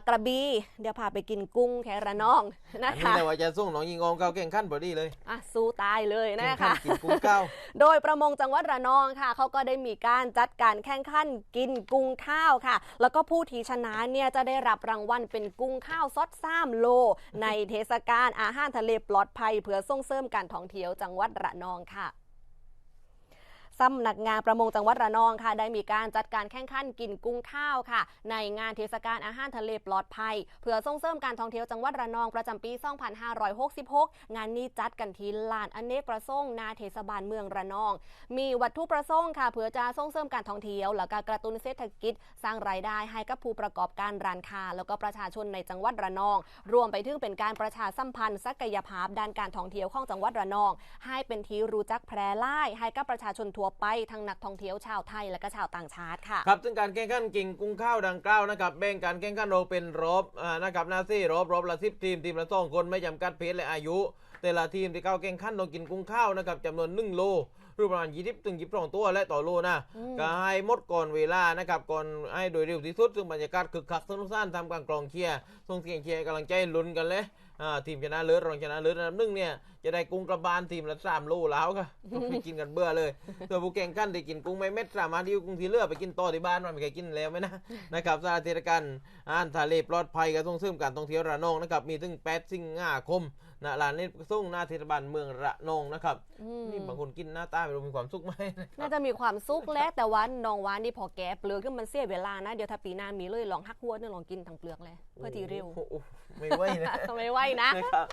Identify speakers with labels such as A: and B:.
A: กระบี่เดี๋ยวพาไปกินกุ้งแคระนองนะ
B: อันนี้
A: คะ
B: เลยว่าจะส่งน้องยิงออมเข้าแข่งขันพอดีเลย
A: อะสู้ตายเลยนะ
B: แข่ง
A: คะ
B: ขันกินกุ้งก้าว
A: โดยประมงจังหวัดระนองค่ะเขาก็ได้มีการจัดการแข่งขันกินกุ้งข้าวค่ะ แล้วก็ผู้ที่ชนะเนี่ยจะได้รับรางวัลเป็นกุ้งข้าวซดซ้ำโล ในเทศกาลอาหารทะเลปลอดภัยเพื่อส่งเสริมการท่องเที่ยวจังหวัดระนองค่ะ สำนักงานประมงจังหวัดระนองค่ะ ได้มีการจัดการแข่งขันกินกุ้งข้าวค่ะ ในงานเทศกาลอาหารทะเลปลอดภัย เพื่อส่งเสริมการท่องเที่ยวจังหวัดระนองประจำปี 2566 งานนี้จัดกันที่ลานอเนกประสงค์นาเทศบาลเมืองระนอง มีวัตถุประสงค์ค่ะ เพื่อจะส่งเสริมการท่องเที่ยว และการกระตุ้นเศรษฐกิจ สร้างรายได้ให้กับผู้ประกอบการร้านค้าแล้วก็ประชาชนในจังหวัดระนอง รวมไปถึงเป็นการประชาสัมพันธ์ศักยภาพด้านการท่องเที่ยวของจังหวัดระนอง ให้เป็นที่รู้จักแพร่หลายให้กับประชาชนทั่วไปทั้งนักท่องเที่ยวชาวไทยและก็ชาวต่างชาติค่ะ
B: ครับซึ่งการแข่งขันกินกุ้งข้าวดังกล่าวนะครับแบ่งการแข่งขันออกเป็นรอบอ่านะครับหนาซี่รอบรอบละสิบทีมทีมละสองคนไม่จำกัดเพศและอายุ แต่ละทีมที่เข้าแข่งขันต้องกินกุ้งข้าวนะครับจำนวนหนึ่งโลหรือประมาณยี่สิบถึงยี่สิบสองตัวและต่อโลนะ
A: อืม
B: ก็ให้หมดก่อนเวลานะครับก่อนให้โดยเร็วที่สุดซึ่งบรรยากาศคึกคักสนุกสนานทำกลางกลองเชียร์ส่งเสียงเชียร์ให้กำลังใจลุ้นกันเลยอ่า ทีมชนะเลิศรองชนะเลิศอันดับหนึ่งเนี่ยจะได้กุ้งกระบาลทีมละสามโลแล้วค่ะไปกินกันเบื่อเลยส่วนผู้แข่งขันที่กินกุ้งไม่เม็ดสามารถที่กุ้งที่เหลือไปกินต่อที่บ้านมันไม่เคยกินแล้วไหมนะนะครับสถานเทศกาลอาหารทะเลปลอดภัยกับส่งเสริมการท่องเที่ยวระนองนะครับมีถึง8สิงหาคมณลานนี้ส่งหน้าเทศบาลเมืองระนองนะครับ
A: อืม
B: นี่บางคนกินหน้าตาไม่รู้มีความสุขไหม
A: น่าจะมีความสุขและแต่ว่าน้องวานนี่พอแกะเปลือกขึ้นมันเสียเวลานะเดี๋ยวถ้าปีหน้ามีเลยลองหักหัวเนี่ยลองกินทั้งเปลือกเลยเพื่อที่เร็ว
B: โอ้โหไม่ไหวนะ
A: ไม่ไหวนะ
B: นะครับ